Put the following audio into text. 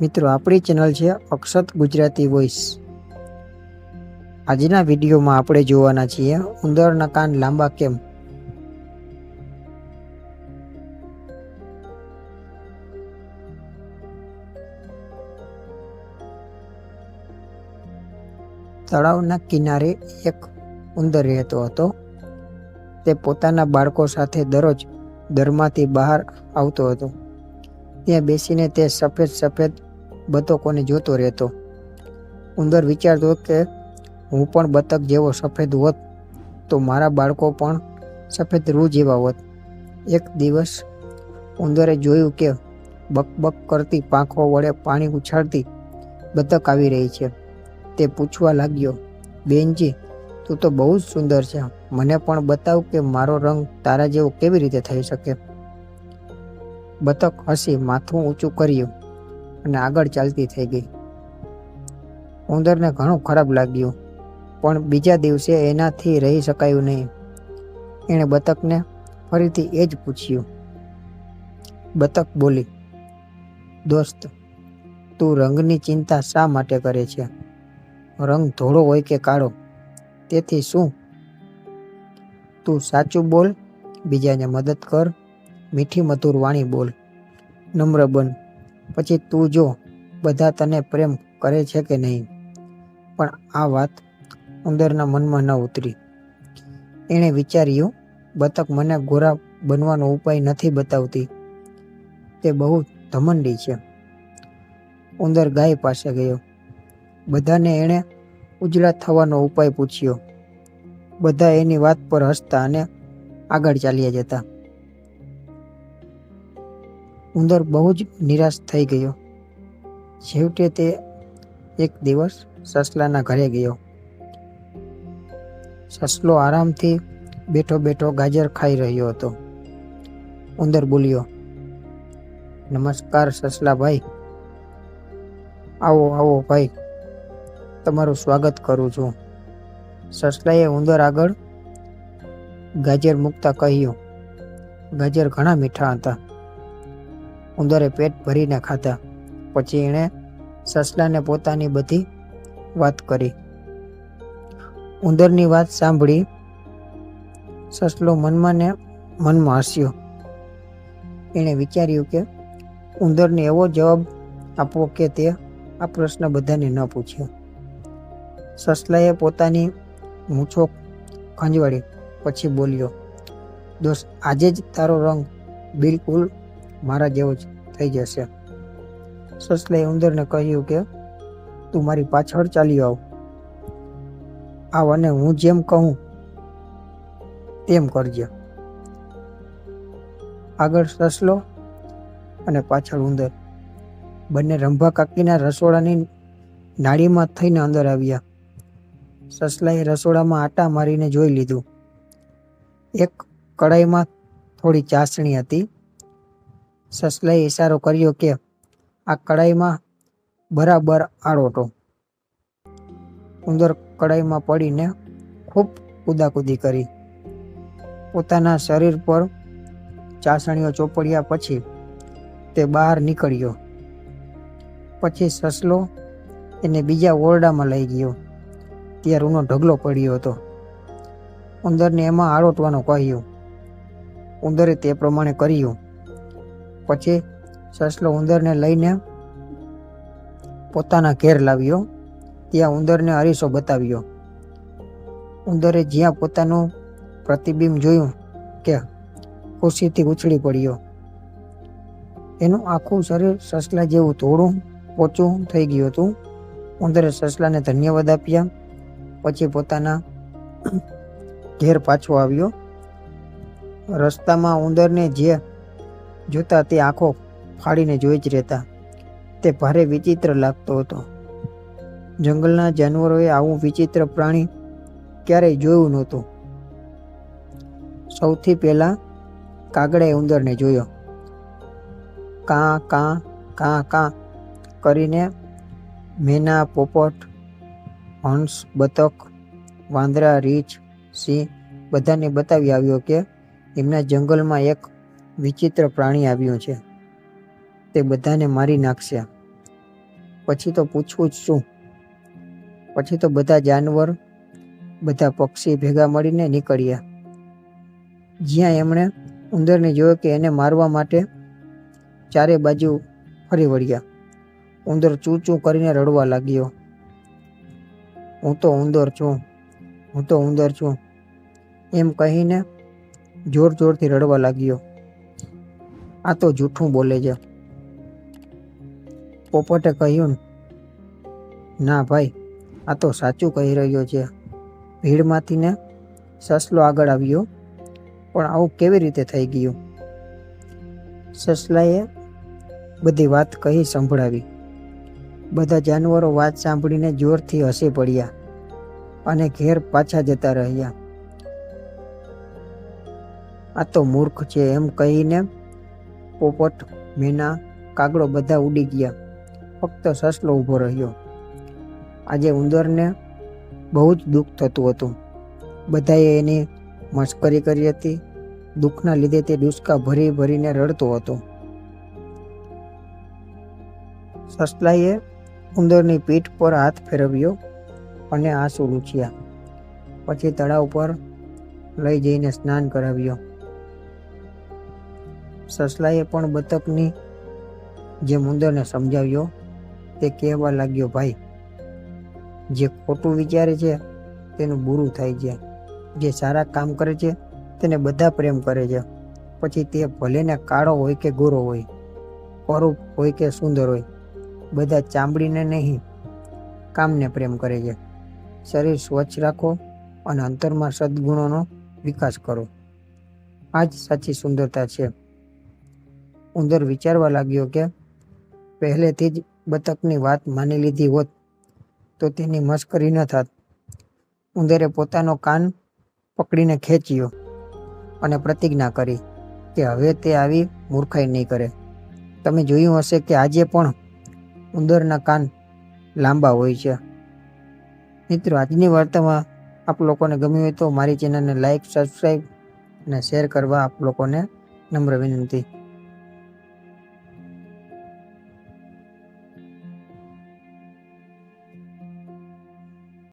મિત્રો, આપણી ચેનલ છે અક્ષત ગુજરાતી વોઇસ આજના વિડીયોમાં આપણે જોવાના છીએ ઉંદરના કાન લાંબા કેમ? તળાવના કિનારે એક ઉંદર રહેતો હતો. તે પોતાના બાળકો સાથે દરરોજ દરમાંથી બહાર આવતો હતો. ત્યાં બેસીને તે સફેદ સફેદ બતકોને જોતો રહેતો. ઉંદર વિચારતો કે હું પણ બતક જેવો સફેદ હોત તો મારા બાળકો પણ સફેદ રૂ જેવા હોત. એક દિવસ ઉંદરે જોયું કે બકબક કરતી પાંખો વડે પાણી ઉછાળતી બતક આવી રહી છે. તે પૂછવા લાગ્યો, બેનજી, તું તો બહુ જ સુંદર છે. મને પણ બતાવ કે મારો રંગ તારા જેવો કેવી રીતે થઈ શકે? બતક હસી માથું ઊંચું કર્યું. અને આગળ ચાલતી થઈ ગઈ. ઉંદરને ઘણું ખરાબ લાગ્યું, પણ બીજા દિવસે એનાથી રહી શકાયું નહીં. એણે બતકને ફરીથી એ જ પૂછ્યું. બતક બોલી, દોસ્ત, તું રંગની ચિંતા શા માટે કરે છે? રંગ ધોળો હોય કે કાળો? તેથી શું? તું સાચું બોલ, બીજાને મદદ કર, મીઠી મધુર વાણી બોલ. નમ્ર બન પછી તું જો, બધા તને પ્રેમ કરે છે કે નહીં? પણ આ વાત ઉંદરના મનમાં ન ઉતરી. એણે વિચાર્યું, બતક મને ગોરા બનવાનો ઉપાય નથી બતાવતી. તે બહુ ધમંડી છે. ઉંદર ગાય પાસે ગયો. બધાને એણે ઉજળા થવાનો ઉપાય પૂછ્યો. બધા એની વાત પર હસતા અને આગળ ચાલ્યા જતા. ઉંદર બહુ જ નિરાશ થઈ ગયો. છેવટે તે એક દિવસ સસલાના ઘરે ગયો. સસલો આરામથી બેઠો બેઠો ગાજર ખાઈ રહ્યો હતો. ઉંદર બોલ્યો, નમસ્કાર સસલાભાઈ આવો આવો ભાઈ. તમારું સ્વાગત કરું છું. સસલાએ ઉંદર આગળ ગાજર મૂકતા કહ્યું, ગાજર ઘણા મીઠા હતા. ઉંદરે પેટ ભરીને ખાધા. પછી એણે સસલાને પોતાની બધી વાત કરી. ઉંદરની વાત સાંભળી સસલો મનમાં ને મનમાં હસ્યો. એણે વિચાર્યું કે ઉંદરને એવો જવાબ આપવો કે તે આ પ્રશ્ન બધાને ન પૂછ્યો. સસલાએ પોતાની મૂછો ખંજવાળી પછી બોલ્યો, દોસ્ત, આજે જ તારો રંગ બિલકુલ મારા જેવો જ થઈ જશે. સસલાએ ઉંદરને કહ્યું કે, તું મારી પાછળ ચાલી આવ. આવ અને હું જેમ કહું, તેમ કરજે. આગળ સસલો અને પાછળ ઉંદર બંને રંભા કાકીના રસોડાની નાળીમાં થઈને અંદર આવ્યા. સસલાએ રસોડામાં આટા મારીને જોઈ લીધું. એક કડાઈમાં થોડી ચાસણી હતી. સસલાએ ઈશારો કર્યો કે આ કડાઈમાં બરાબર આળોટો ઉંદર કડાઈમાં પડીને ખૂબ કૂદાકૂદી કરી. પોતાના શરીર પર ચાસણીઓ ચોપડ્યા પછી તે બહાર નીકળ્યો. પછી સસલો એને બીજા ઓરડામાં લઈ ગયો. ત્યાં રૂનો ઢગલો પડ્યો હતો. ઉંદરને એમાં આળોટવાનું કહ્યું. ઉંદરે તે પ્રમાણે કર્યું. પછી સસલો ઉંદરને લઈને પોતાના ઘેર લાવ્યો. ત્યાં ઉંદરને અરીસો બતાવ્યો. ઉંદરે જ્યાં પોતાનું પ્રતિબિંબ જોયું કે ખુશીથી ઉછળી પડ્યો. એનું આખું શરીર સસલા જેવું થોડું પોચું થઈ ગયું હતું. ઉંદરે સસલાને ધન્યવાદ આપ્યા. પછી પોતાના ઘેર પાછો આવ્યો. રસ્તામાં ઉંદરને જે જોતા તે આંખો ફાડીને જોઈ જ રહેતા. તે ભારે વિચિત્ર લાગતો હતો. જંગલના જાનવરોએ આવું વિચિત્ર પ્રાણી ક્યારેય જોયું નહોતું. સૌથી પહેલા કાગડાએ ઉંદરને જોયો. કાં કાં કાં કાં કરીને મેના, પોપટ, હંસ, બતક, વાંદરા, રીંછ, સિંહ બધાને બતાવી આવ્યો કે એમના જંગલમાં એક વિચિત્ર પ્રાણી આવ્યું છે. તે બધાને મારી નાખશે. પછી તો પૂછવું જ શું? પછી તો બધા જાનવર, બધા પક્ષી ભેગા મળીને નીકળ્યા. જ્યાં એમણે ઉંદરને જોયો કે એને મારવા માટે ચારે બાજુ ફરી વળ્યા. ઉંદર ચૂ ચૂ કરીને રડવા લાગ્યો. હું તો ઉંદર છું. હું તો ઉંદર છું. એમ કહીને જોર જોરથી રડવા લાગ્યો. આ તો જૂઠું બોલે છે. પોપટે કહ્યું ના ભાઈ, આ તો સાચું કહી રહ્યો છે. ભીડમાંથી ને સસલો આગળ આવ્યો, પણ આવું કેવી રીતે થઈ ગયું? સસલાએ બધી વાત કહી સંભળાવી. બધા જાનવરો વાત સાંભળીને જોરથી હસી પડ્યા અને ઘેર પાછા જતા રહ્યા. આ તો મૂર્ખ છે, એમ કહીને પોપટ, મેના, કાગડો બધા ઉડી ગયા. ફક્ત સસલો ઊભો રહ્યો. આજે ઉંદરને બહુ જ દુઃખ થતું હતું. બધાએ એની મશ્કરી કરી હતી. દુઃખના લીધે તે ડુસકા ભરી ભરીને રડતો હતો. સસલાએ ઉંદરની પીઠ પર હાથ ફેરવ્યો અને આંસુ લૂછ્યા. પછી તળાવ પર લઈ જઈને સ્નાન કરાવ્યો. સસલાએ પણ બતકની જે મુંદરને સમજાવ્યો તે કહેવા લાગ્યો, ભાઈ, જે ખોટું વિચારે છે તેનું બુરું થાય છે. જે સારા કામ કરે છે તેને બધા પ્રેમ કરે છે. પછી તે ભલેને કાળો હોય કે ગોરો હોય પરૂપ હોય કે સુંદર હોય, બધા ચામડીને નહીં, કામને પ્રેમ કરે છે. શરીર સ્વચ્છ રાખો અને અંતરમાં સદગુણોનો વિકાસ કરો. આ જ સાચી સુંદરતા છે. ઉંદર વિચારવા લાગ્યો કે પહેલેથી જ બતકની વાત માની લીધી હોત તો તેની મશ્કરી ન થાત. ઉંદરે પોતાનો કાન પકડીને ખેંચ્યો અને પ્રતિજ્ઞા કરી કે હવે તે આવી મૂર્ખાઈ નહીં કરે. તમે જોયું હશે કે આજે પણ ઉંદરના કાન લાંબા હોય છે. મિત્રો, આજની વાર્તામાં આપ લોકોને ગમ્યું હોય તો મારી ચેનલને લાઈક સબસ્ક્રાઈબ અને શેર કરવા આપ લોકોને નમ્ર વિનંતી.